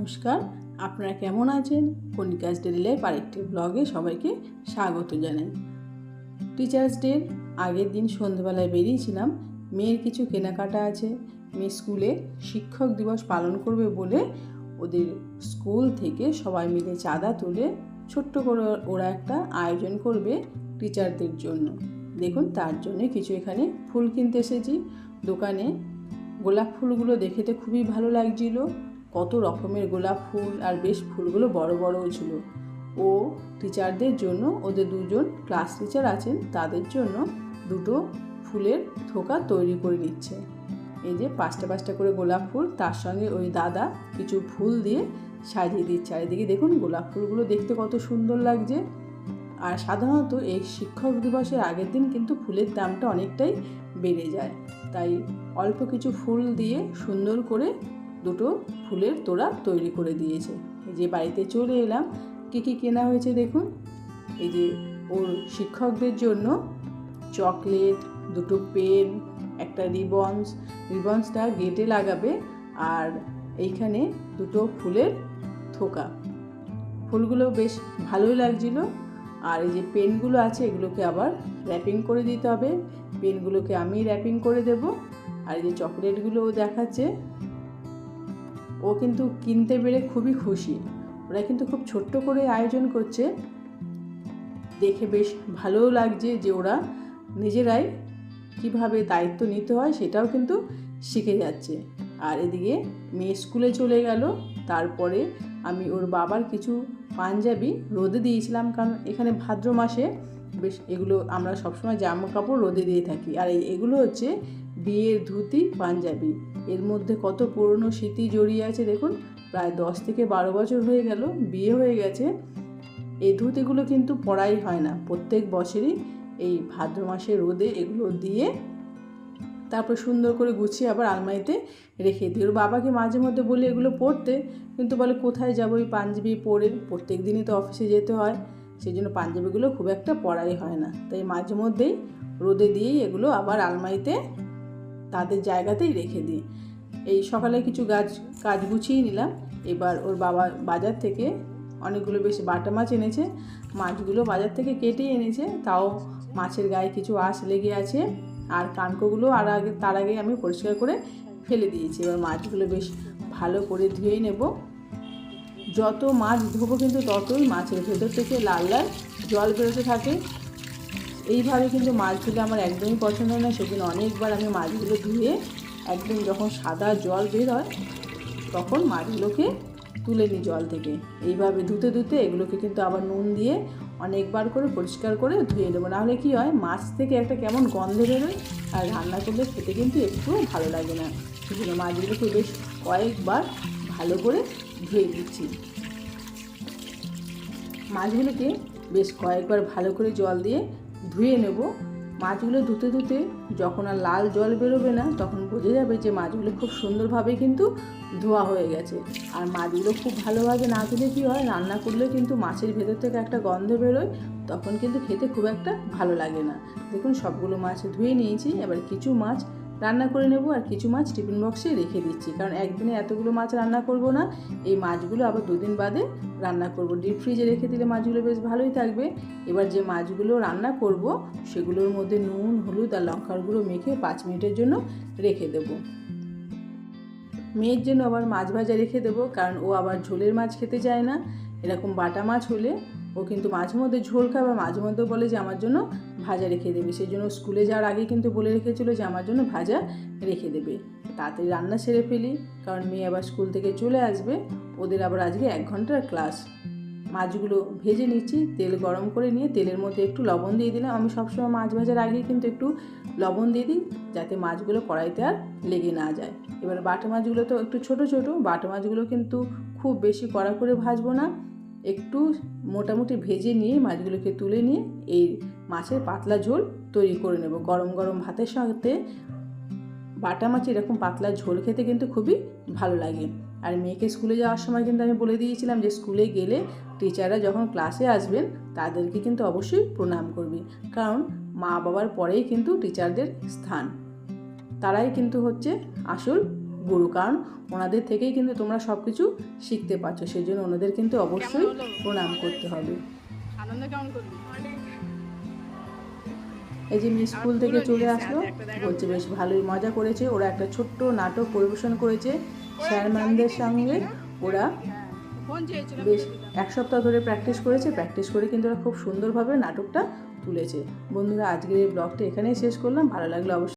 নমস্কার। আপনারা কেমন আছেন? কনিকাস ডেলি লাইফ আরেকটি ব্লগে সবাইকে স্বাগত জানাই। টিচার্স ডের আগের দিন সন্ধ্যেবেলায় বেরিয়েছিলাম। মেয়ের কিছু কেনাকাটা আছে। মেয়ে স্কুলে শিক্ষক দিবস পালন করবে বলে ওদের স্কুল থেকে সবাই মিলে চাঁদা তুলে ছোট্ট করে ওরা একটা আয়োজন করবে টিচারদের জন্য। দেখুন, তার জন্য কিছু এখানে ফুল কিনতে এসেছি। দোকানে গোলাপ ফুলগুলো দেখে তো খুবই ভালো লাগছিল। কত রকমের গোলাপ ফুল আর বেশ ফুলগুলো বড় বড়ও ছিল। ও টিচারদের জন্য ওদের দুজন ক্লাস টিচার আছেন, তাদের জন্য দুটো ফুলের থোকা তৈরি করে নিচ্ছে। এই যে পাঁচটা পাঁচটা করে গোলাপ ফুল, তার সঙ্গে ওই দাদা কিছু ফুল দিয়ে সাজিয়ে দিচ্ছে। আর এদিকে দেখুন গোলাপ ফুলগুলো দেখতে কত সুন্দর লাগছে। আর সাধারণত এই শিক্ষক দিবসের আগের দিন কিন্তু ফুলের দামটা অনেকটাই বেড়ে যায়। তাই অল্প কিছু ফুল দিয়ে সুন্দর করে দুটো ফুলের তোড়া তৈরি করে দিয়েছে। এই যে বাড়িতে চলে এলাম, কী কী কেনা হয়েছে দেখুন? এই যে ওর শিক্ষকদের জন্য চকলেট, দুটো পেন, একটা রিবন্স। রিবন্সটা গেটে লাগাবে আর এইখানে দুটো ফুলের থোকা। ফুলগুলো বেশ ভালোই লাগছিল। আর এই যে পেনগুলো আছে, এগুলোকে আবার র্যাপিং করে দিতে হবে। পেনগুলোকে আমি র্যাপিং করে দেব। আর এই যে চকলেটগুলো ও দেখাচ্ছে। ও কিন্তু কিনতে পেরে খুবই খুশি। ওরা কিন্তু খুব ছোট্ট করে আয়োজন করছে। দেখে বেশ ভালোও লাগছে যে ওরা নিজেরাই কীভাবে দায়িত্ব নিতে হয় সেটাও কিন্তু শিখে যাচ্ছে। আর এদিকে মেয়ে স্কুলে চলে গেল। তারপরে আমি ওর বাবার কিছু পাঞ্জাবি রোদে দিয়েছিলাম কারণ এখানে ভাদ্র মাসে বেশ এগুলো আমরা সবসময় জামা কাপড় রোদে দিয়ে থাকি। আর এগুলো হচ্ছে বিয়ের ধুতি, পাঞ্জাবি। এর মধ্যে কত পুরনো স্মৃতি জড়িয়ে আছে দেখুন। প্রায় দশ থেকে বারো বছর হয়ে গেল, বিয়ে হয়ে গেছে। এই ধুতিগুলো কিন্তু পরাই হয় না। প্রত্যেক বছরই এই ভাদ্র মাসে রোদে এগুলো দিয়ে তারপর সুন্দর করে গুছিয়ে আবার আলমারিতে রেখে দিই। ওর বাবাকে মাঝে মধ্যে বলি এগুলো পরতে, কিন্তু বলে কোথায় যাব ওই পাঞ্জাবি পরে? প্রত্যেক দিনই তো অফিসে যেতে হয়। সেই জন্য পাঞ্জাবিগুলো খুব একটা পরাই হয় না। তাই মাঝে মধ্যেই রোদে দিয়েই এগুলো আবার আলমারিতে তাদের জায়গাতেই রেখে দিই। এই সকালে কিছু গাছ, কাজ গুছিয়ে নিলাম। এবার ওর বাবা বাজার থেকে অনেকগুলো বেশ বাটা মাছ এনেছে। মাছগুলো বাজার থেকে কেটে এনেছে। তাও মাছের গায়ে কিছু আঁশ লেগে আছে। আর কানকোগুলো আর আগে, তার আগে আমি পরিষ্কার করে ফেলে দিয়েছি। এবার মাছগুলো বেশ ভালো করে ধুয়ে নেব। যত মাছ ধোবো কিন্তু ততই মাছের ভেতর থেকে লাল লাল জল বেরোতে থাকে। এইভাবে কিন্তু মাছ ধুলে আমার একদমই পছন্দ না, সেদিন অনেকবার আমি মাছগুলো ধুয়ে একদম যখন সাদা জল বের হয়, তখন মাছগুলোকে তুলে নিই জল থেকে। এইভাবে ধুতে ধুতে এগুলোকে কিন্তু আবার নুন দিয়ে অনেকবার করে পরিষ্কার করে ধুয়ে নেব। নাহলে কী হয়, মাছ থেকে একটা কেমন গন্ধ বেরোয় আর রান্না করলে খেতে কিন্তু একটু ভালো লাগে না। সেজন্য মাছগুলোকে বেশ কয়েকবার ভালো করে ধুয়ে দিচ্ছি মাছগুলোকে বেশ কয়েকবার ভালো করে জল দিয়ে ধুয়ে নেব। মাছগুলো ধুতে ধুতে যখন আর লাল জল বেরোবে না, তখন বোঝা যাবে যে মাছগুলো খুব সুন্দরভাবে কিন্তু ধোয়া হয়ে গেছে। আর মাছগুলো খুব ভালোভাবে না ধুলে কী হয়, রান্না করলে কিন্তু মাছের ভেতর থেকে একটা গন্ধ বেরোয়, তখন কিন্তু খেতে খুব একটা ভালো লাগে না। দেখুন সবগুলো মাছ ধুয়ে নিয়েছি, এবার কিছু মাছ রান্না করে নেব আর কিছু মাছ টিফিন বক্সে রেখে দিচ্ছি। কারণ একদিনে এতগুলো মাছ রান্না করব না, এই মাছগুলো আবার দুদিন বাদে রান্না করব। ডিপ ফ্রিজে রেখে দিলে মাছগুলো বেশ ভালোই থাকবে। এবার যে মাছগুলো রান্না করব, সেগুলোর মধ্যে নুন, হলুদ আর লঙ্কার গুঁড়ো মেখে পাঁচ মিনিটের জন্য রেখে দেবো। মেয়ের জন্য আবার মাছ ভাজা রেখে দেবো, কারণ ও আবার ঝোলের মাছ খেতে চায় না। এরকম বাটা মাছ হলে ও কিন্তু মাঝে মধ্যে ঝোল খাবে আর মাঝে মধ্যে বলে যে আমার জন্য ভাজা রেখে দেবে। সেই জন্য স্কুলে যাওয়ার আগে কিন্তু বলে রেখেছিলো যে আমার জন্য ভাজা রেখে দেবে। তাড়াতাড়ি রান্না সেরে ফেলি, কারণ মেয়ে আবার স্কুল থেকে চলে আসবে। ওদের আবার আজকে এক ঘণ্টার ক্লাস। মাছগুলো ভেজে নিচ্ছি, তেল গরম করে নিয়ে তেলের মধ্যে একটু লবণ দিয়ে দিলাম। আমি সবসময় মাছ ভাজার আগে কিন্তু একটু লবণ দিয়ে দিই, যাতে মাছগুলো কড়াইতে আর লেগে না যায়। এবার বাটা মাছগুলো তো একটু ছোট ছোট, বাটা মাছগুলো কিন্তু খুব বেশি কড়া করে ভাজবো না। একটু মোটামুটি ভেজে নিয়ে মাছগুলোকে তুলে নিয়ে এই মাছের পাতলা ঝোল তৈরি করে নেব। গরম গরম ভাতের সাথে বাটা মাছ এরকম পাতলা ঝোল খেতে কিন্তু খুবই ভালো লাগে। আর মেয়েকে স্কুলে যাওয়ার সময় কিন্তু আমি বলে দিয়েছিলাম যে স্কুলে গেলে টিচাররা যখন ক্লাসে আসবেন তাদেরকে কিন্তু অবশ্যই প্রণাম করবি। কারণ মা বাবার পরেই কিন্তু টিচারদের স্থান। তারাই কিন্তু হচ্ছে আসল গুরু। কারণ ওনাদের থেকেই কিন্তু তোমরা সব কিছু শিখতে পারছ সেই জন্য ওনাদের কিন্তু অবশ্যই প্রণাম করতে হবে। আনন্দ কেমন করবি? এই যে মেয়ে স্কুল থেকে চলে আসলো বলছে বেশ ভালোই মজা করেছে ওরা একটা ছোট্ট নাটক পরিবেশন করেছে স্যার ম্যামদের সঙ্গে। ওরা বেশ এক সপ্তাহ ধরে প্র্যাকটিস করেছে প্র্যাকটিস করে কিন্তু ওরা খুব সুন্দরভাবে নাটকটা তুলেছে। বন্ধুরা আজকের এই ব্লগটা এখানেই শেষ করলাম ভালো লাগলে অবশ্যই